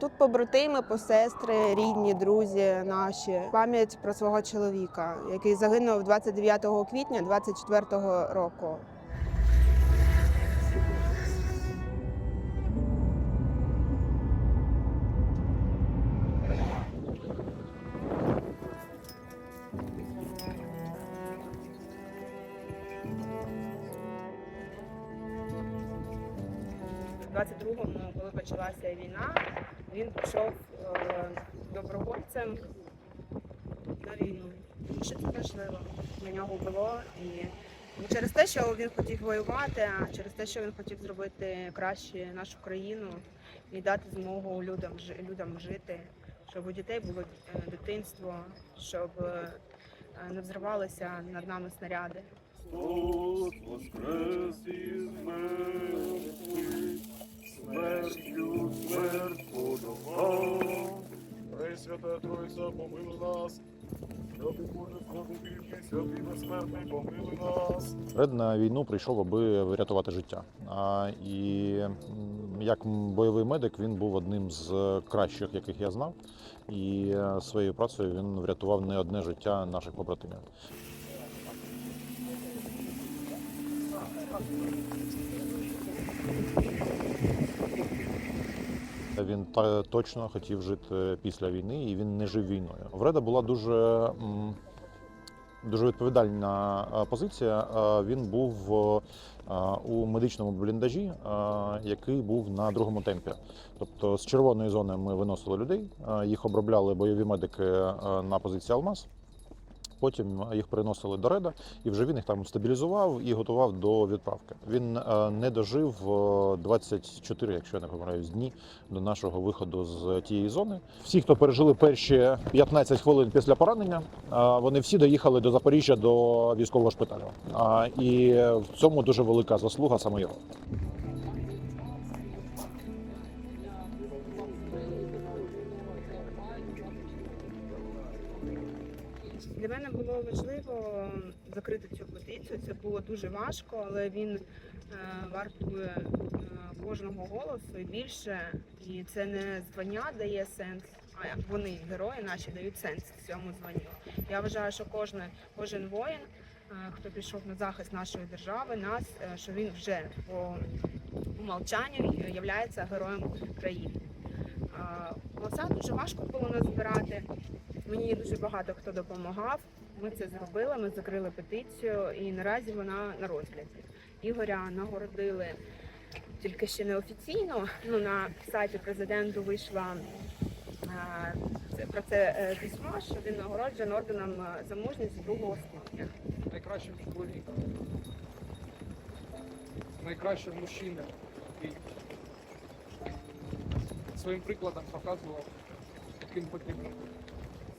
Тут побратими, посестри, рідні, друзі наші. Пам'ять про свого чоловіка, який загинув 29 квітня 24 року. В 22-му, коли почалася війна, він пішов е, добровольцем на війну. Тому що це важливо для нього було. І не через те, що він хотів воювати, а через те, що він хотів зробити краще нашу країну і дати змогу людям, людям жити, щоб у дітей було е, дитинство, щоб е, не взривалися над нами снаряди. Пресвята Тройця, помилуй нас, святий. Ред на війну прийшов, аби врятувати життя. А, і як бойовий медик він був одним з кращих, яких я знав. І е, своєю працею він врятував не одне життя наших побратимів. Він точно хотів жити після війни, і він не жив війною. В Реда була дуже дуже відповідальна позиція. Він був е, у медичному бліндажі, який був на другому темпі. Тобто з червоної зони ми виносили людей, їх обробляли бойові медики е, на позиції Алмаз. Потім їх переносили до Реда, і вже він їх там стабілізував і готував до відправки. Він е, не дожив е, 24, якщо я не помиляюсь, дні до нашого виходу з тієї зони. Всі, хто пережили перші 15 хвилин після поранення, е, вони всі доїхали до Запоріжжя до військового шпиталю. І в цьому дуже велика заслуга саме його. Для мене було важливо закрити цю петицію. Це було дуже важко, але він е, вартує е, кожного голосу і більше. І це не звання дає сенс, а вони, герої наші, дають сенс цьому званню. Я вважаю, що кожне, кожен воїн, е, хто пішов на захист нашої держави, нас, що він вже по умовчанню є героєм країни. Голоса дуже важко було назбирати. Мені дуже багато хто допомагав. Ми це зробили. Ми закрили петицію, і наразі вона на розгляді. Ігоря нагородили тільки ще не офіційно. Ну на сайті президенту вийшла про це е, письмо, що він нагороджений орденом е, за мужність другого ступеня. найкращим чоловіком, найкращим мужчиною, який своїм прикладом показував, яким потрібно.